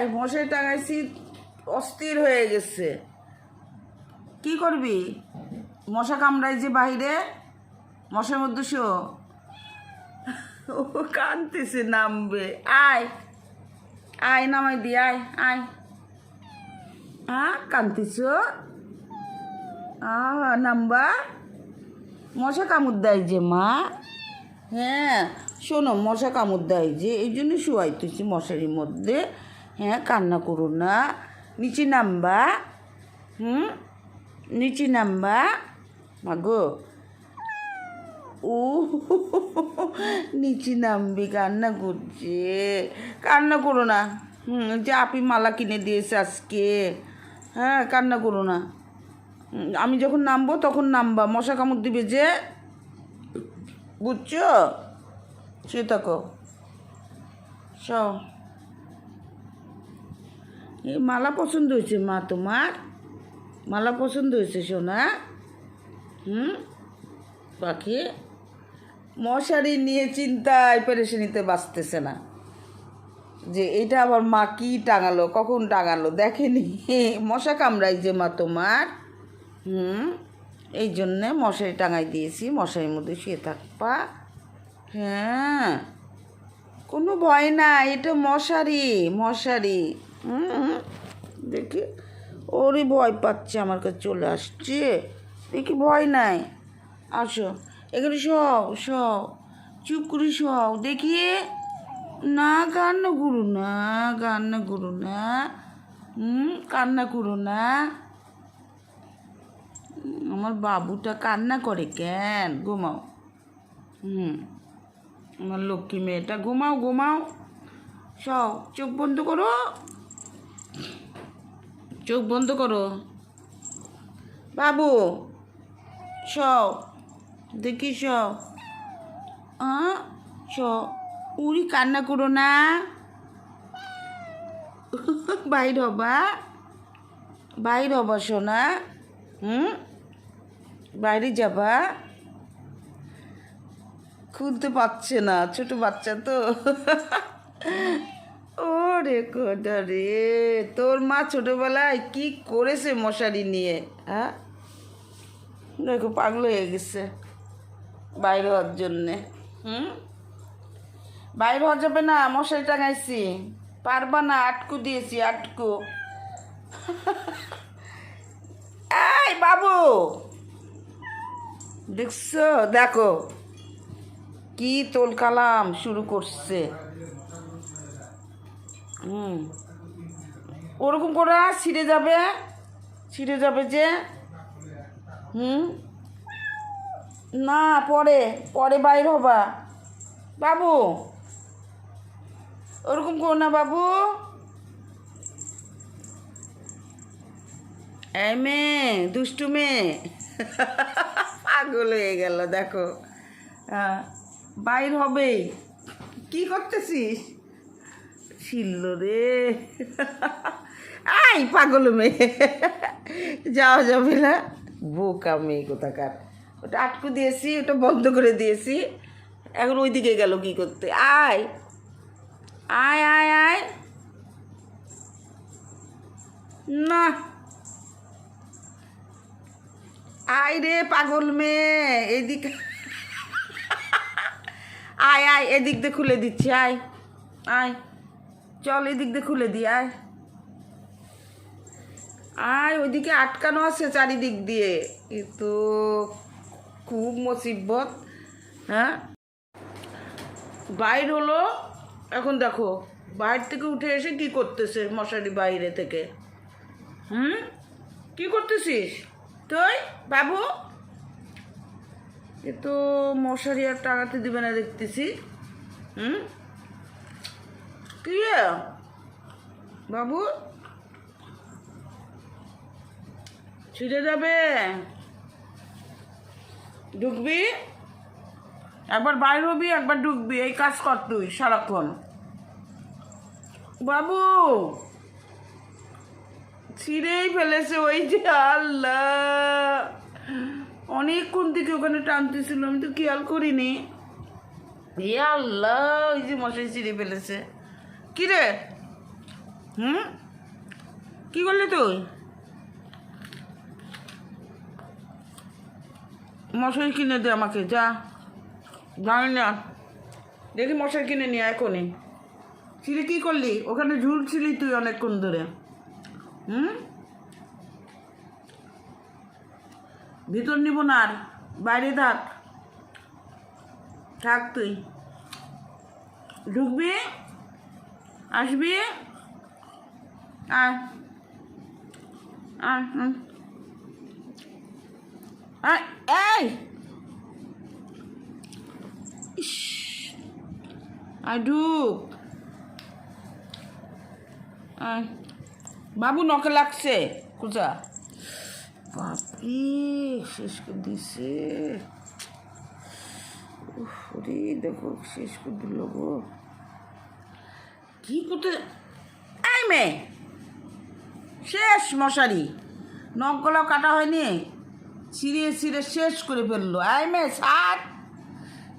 এই মশাই টাঙাইছি, অস্থির হয়ে গেছে। কি করবি? মশা কামড়াই যে বাহিরে? মশার মধ্যে শো। ও কানতেছে নামবে। আয়। আয়, নামাই দি, আয় আয়। হ্যাঁ কান্তিছ নাম্বা। মশা কামড় দেয় যে মা। হ্যাঁ শোনো, মশা কামড় দেয় যে এই জন্য শুয়াইতেছি মশারির মধ্যে। হ্যাঁ কান্না করো না। নিচে নামবা। হুম? নিচে নামবা। মাগো। ও নিচে নামবি, কান্না করছে। কান্না করো না। হুম যে আপি মালা কিনে দিয়েছে আজকে। হ্যাঁ কান্না করো না। আমি যখন নামবো তখন নামবা। মশা কামড় দিবে যে। বুঝছ? সে থাকো। স এই মালা পছন্দ হয়েছে, মা তোমার? মালা পছন্দ হয়েছে, সোনা। হুম? পাখি? মশারি নিয়ে চিন্তায় পেরেশানিতে বাঁচতেছে না। যে এটা আবার মা কি টাঙালো, কখন টাঙালো, দেখেনি? মশা কামড়াই যে মা তোমার। হুম? এই জন্যে মশারি টাঙাই দিয়েছি, মশারির মধ্যে শুয়ে থাকবা। হ্যাঁ। কোনো ভয় না এটা মশারি মশারি। হুম? দেখি। ওরই ভয় পাচ্ছে, আমার কাছে চলে আসছে। দেখি ভয় নাই। আসো, এখানে সও সও চুপ করে সও দেখি, না কান্না করো না, কান্না করো না। হুম, কান্না করো না। আমার বাবুটা কান্না করে কেন? ঘুমাও। হুম, আমার লক্ষ্মী মেয়েটা, ঘুমাও ঘুমাও। সব চোখ বন্ধ করো। চোখ বন্ধ করো। বাবু সব দেখি সব স উড়ি কান্না করো না। বাইর হবা বাইর হবা সোনা। হুম, বাইরে যাবা। খুলতে পারছে না, ছোট বাচ্চা তো। ও রে কোটা রে? তোর মা ছোটবেলায় কি করেছে মশারি নিয়ে হ্যাঁ? দেখো পাগল হয়ে গেছে বাইরে হওয়ার জন্যে, হুম? বাইরে হওয়া যাবে না, মশারি টাঙাইছি। পারবা না, আটকু দিয়েছি, আটকু। এই বাবু! দেখছ? দেখো, কি তোল কালাম শুরু করছে। হুম। ওরকম করে ছিঁড়ে যাবে ছিঁড়ে যাবে যে, হুম। না, পরে পরে বাইর হবা। বাবু, ওরকম করো না বাবু। এই মেয়ে, দুষ্টু মেয়ে। পাগল হয়ে গেল, দেখো। বাইর হবেই। কি করতেছিস? ছিল রে। আই, পাগল মেয়ে। যাওয়া যাবে না। বোকা মেয়ে কোথাকার। ওটা আটকু দিয়েছি, ওটা বন্ধ করে দিয়েছি। এখন ওই দিকে গেল কি করতে? আয়। আয় আয় আয়। না। আয় রে পাগল মেয়ে, এদিকে আয় আয়, এদিক দিয়ে খুলে দিচ্ছি, আয়। আয়। চল এদিক দিয়ে খুলে দি আয়। আয়, ওইদিকে আটকানো আছে চারিদিক দিয়ে। এ তো খুব মুসিবত হ্যাঁ? বাইর হলো, এখন দেখো, বাইরে থেকে উঠে এসে কি করতেছে মশারি বাইরে থেকে? হুম? কি করতেছিস? তুই, বাবু? এ তো মশারি আর টাঙাতে দিবে না দেখতেছি। হুম? কি? বাবু ছিঁড়ে যাবে ঢুকবি একবার বাইর হবি একবার ঢুকবি এই কাজ কর তুই সারাক্ষণ বাবু ছিঁড়েই ফেলেছে, ওই যে আল্লাহ। অনেকক্ষণ থেকে ওখানে টানতেছিল, আমি তো খেয়াল করিনি। এ আল্লাহ, ওই যে মশাই ছিঁড়ে ফেলেছে। কি রে হুম? কি করলি তুই? মশারি কিনে দে আমাকে, যা। জানি না। দেখি মশারি কিনে নিয়ে এখনই। ছিলি কি করলি? ওখানে ঝুলছিলি তুই অনেকক্ষণ ধরে। হুম? ভিতর নিব না আর। বাইরে থাক। থাক তুই। ঢুকবি? আসবি? আয়। ঢুক। বাবু নখে লাগছে কুচা বাপরে, শেষ করে দিছে দেখো, শেষ করে দিল গো। কি করতে? এই মেয়ে! শেষ মশারি। নখগুলো কাটা হয়নি। ছিঁড়ে ছিঁড়ে শেষ করে ফেলল। আই মেয়ে, ছাড়!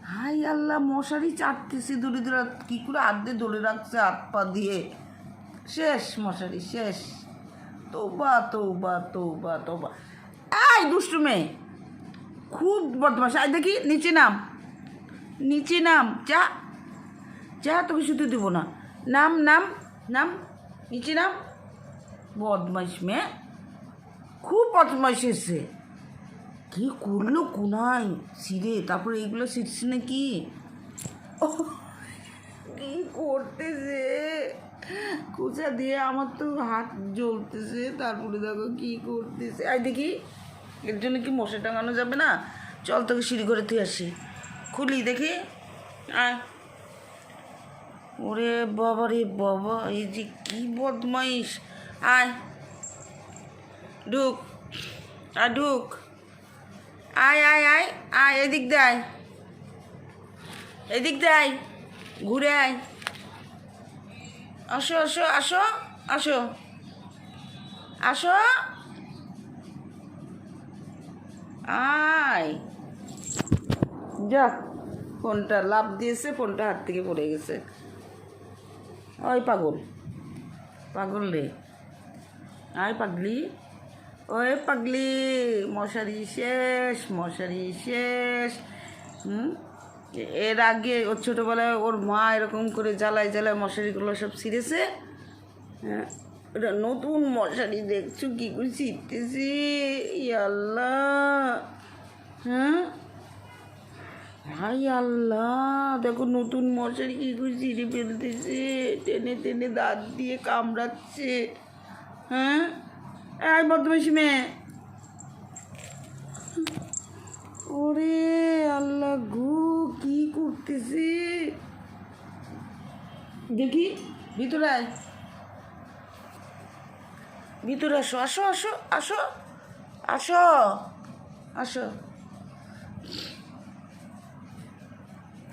হাই আল্লাহ, মশারি চাটতেছি দূরে দূরে কী করে হাত দিয়ে ধরে রাখছে, হাত পা দিয়ে? শেষ মশারি, শেষ। তোবা তোবা তোবা তোবা। এই দুষ্টু মেয়ে! খুব বদমাস আয় দেখি, নিচে নাম। নিচে নাম। যা যা তোকে শুতে দেবো না। নাম নাম নাম, নিচে নাম। বদমাইশ মেয়ে। খুব বদমাইশ এসে কি করল কোনায়? সিরে, তারপরে এইগুলো শিখছে নাকি? ও কি করতেছে? কুচা দিয়ে আমার তো হাত জ্বলতেছে। তারপরে দেখো কি করতেছে। আর দেখি, এর জন্য কি মশা টাঙানো যাবে না? চল তোকে সিঁড়ি করে তুই আসি। খুলি দেখি। আয়। ওরে বাবা রে বাবা, এই যে কি বদমাইশ। আয়, ঢুক আয় ঢুক। আয় আয় আয় আয়, এদিক দে আয়। এদিক দে আয়, ঘুরে আয়। আসো আসো আসো আসো। আসো। আয়। যা, ফোনটা লাভ দিয়েছে, ফোনটা হাত থেকে পড়ে গেছে। ওই পাগল। পাগল রে। আয় পাগলি। ওই পাগলি, মশারি শেষ মশারি শেষ। হুম? এর আগে ওর ছোটোবেলায় ওর মা এরকম করে জ্বালায় জ্বালায় মশারিগুলো সব ছিঁড়েছে। হ্যাঁ? ওটা নতুন মশারি দেখছ কী করে ছিঁড়তেছি? আল্লাহ হ্যাঁ হাই আল্লাহ, দেখো নতুন মশারি কী করে ছিঁড়ে ফেলতেছে। টেনে টেনে দাঁত দিয়ে কামড়াচ্ছে। হ্যাঁ? এই বদমাইশি মেয়ে। ওরে আল্লাহ গু, কি করতেছে? দেখি, ভিতরে আয়। ভিতরে আসো আসো আসো আসো আসো আসো।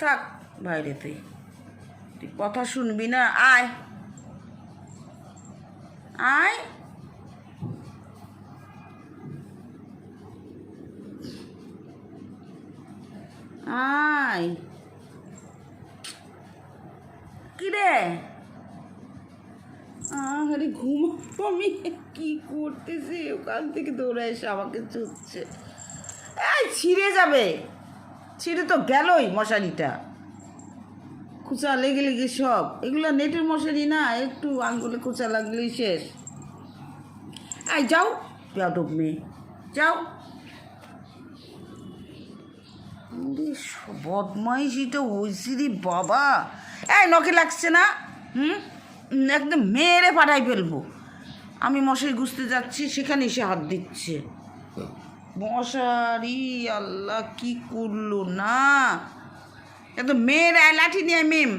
থাক বাইরে তুই। তুই কথা শুনবি না, আয়। আয়। আয়। কিরে? আরে ঘুমাবো আমি। কি করতেছি? ওখান থেকে দৌড়ে এসে আমাকে চুচ্ছে এই, ছিঁড়ে যাবে। ছিঁড়ে তো গেলই মশারিটা। কুচা লেগে লেগে সব। এগুলো নেটের মশারি না, একটু আঙ্গুলে কুচা লাগলেই শেষ। আই যাও, বেয়াদব মেয়ে, যাও। বদমাইশিটা হয়েছে রে বাবা। এই, নখে লাগছে না? হুম? একদম মেরে পাঠাই ফেলব। আমি মশারি গুছতে যাচ্ছি, সেখানে এসে হাত দিচ্ছে। মশারি আল্লাহ কি করল না। মেয়ের আয় লাঠি নিয়ে মেম।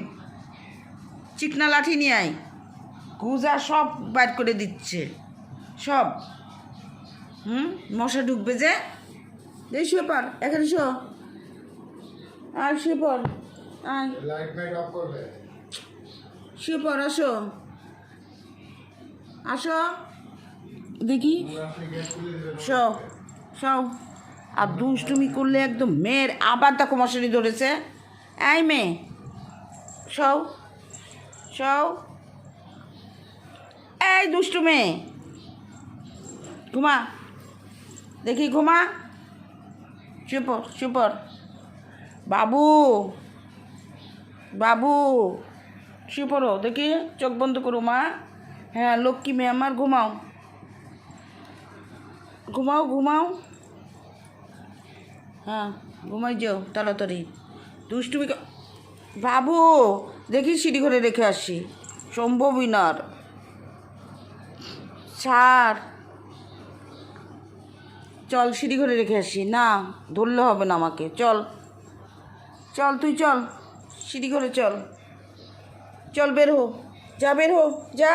চিকনা লাঠি নিয়ে আয়। গুজা সব বাইর করে দিচ্ছে। সব। হুম? মশা ঢুকবে যে। এই শুয়ে পার এখানে শো। আর শুয়ে পর আয়। শুয়ে পর আসো। আসো। দেখি। শো। শো আর দুষ্টুমি করলে একদম মেয়ের আবার দেখো মশারি ধরেছে। এই মেয়ে, শও শও। এই দুষ্টু মেয়ে, ঘুমা। দেখি ঘুমা। চুপর চুপর বাবু বাবু শুয়ে দেখি চোখ বন্ধ করো মা। হ্যাঁ লক্ষ্মী মেয়ে আমার, ঘুমাও। ঘুমাও ঘুমাও। হ্যাঁ ঘুমাই যাও, তাড়াতাড়ি। দুষ্টুমি বাবু, দেখি সিঁড়ি ঘরে রেখে আসি। সম্ভবই না। ছাড় চল সিঁড়ি ঘরে রেখে আসি। না, ধরলে হবে না আমাকে। চল চল তুই চল, সিঁড়ি ঘরে চল। চল বের হো, যা বের হো, যা।